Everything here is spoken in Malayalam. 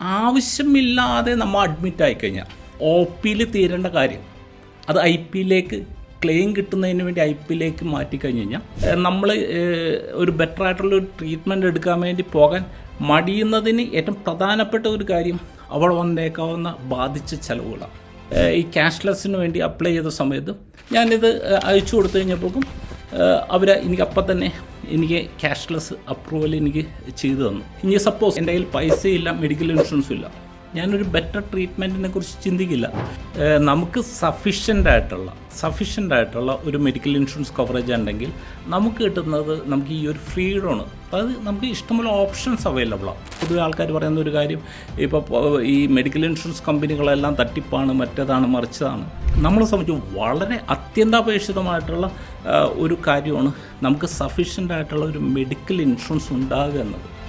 ആവശ്യമില്ലാതെ നമ്മൾ അഡ്മിറ്റ് ആയിക്കഴിഞ്ഞാൽ ഒ പിയിൽ തീരേണ്ട കാര്യം. അത് ഐ പിയിലേക്ക് ക്ലെയിം കിട്ടുന്നതിന് വേണ്ടി ഐ പിയിലേക്ക് മാറ്റിക്കഴിഞ്ഞ് കഴിഞ്ഞാൽ നമ്മൾ ഒരു ബെറ്റർ ആയിട്ടുള്ള ഒരു ട്രീറ്റ്മെന്റ് എടുക്കാൻ വേണ്ടി പോകാൻ മടിയുന്നതിന് ഏറ്റവും പ്രധാനപ്പെട്ട ഒരു കാര്യം അവൾ വന്നേക്കാവുന്ന ബാധിച്ച ചിലവുകളാണ് ഈ ക്യാഷ്ലെസ്സിന് വേണ്ടി അപ്ലൈ ചെയ്ത സമയത്ത് ഞാനിത് അയച്ചു കൊടുത്തു കഴിഞ്ഞപ്പോഴേക്കും അവർ എനിക്ക് അപ്പം തന്നെ എനിക്ക് ക്യാഷ്ലെസ് അപ്രൂവൽ എനിക്ക് ചെയ്തു തന്നു. ഇനി സപ്പോസ് എന്റെ കയ്യിൽ പൈസയില്ല മെഡിക്കൽ ഇൻഷുറൻസും ഇല്ല. ഞാനൊരു ബെറ്റർ ട്രീറ്റ്മെന്റിനെ കുറിച്ച് ചിന്തിക്കില്ല. നമുക്ക് സഫീഷ്യന്റ് ആയിട്ടുള്ള സഫീഷ്യന്റ് ആയിട്ടുള്ള ഒരു മെഡിക്കൽ ഇൻഷുറൻസ് കവറേജ് ഉണ്ടെങ്കിൽ നമുക്ക് കിട്ടുന്നത് നമുക്ക് ഈ ഒരു ഫ്രീഡമാണ് അത് നമുക്ക് ഇഷ്ടമുള്ള ഓപ്ഷൻസ് അവൈലബിളാണ് പൊതുവെ ആൾക്കാർ പറയുന്ന ഒരു കാര്യം ഇപ്പോൾ ഈ മെഡിക്കൽ ഇൻഷുറൻസ് കമ്പനികളെല്ലാം തട്ടിപ്പാണ് മറ്റേതാണ് മറിച്ചതാണ്. നമ്മളെ സംബന്ധിച്ച് വളരെ അത്യന്താപേക്ഷിതമായിട്ടുള്ള ഒരു കാര്യമാണ് നമുക്ക് സഫീഷ്യന്റ് ആയിട്ടുള്ള ഒരു മെഡിക്കൽ ഇൻഷുറൻസ് ഉണ്ടാകുക എന്നത്.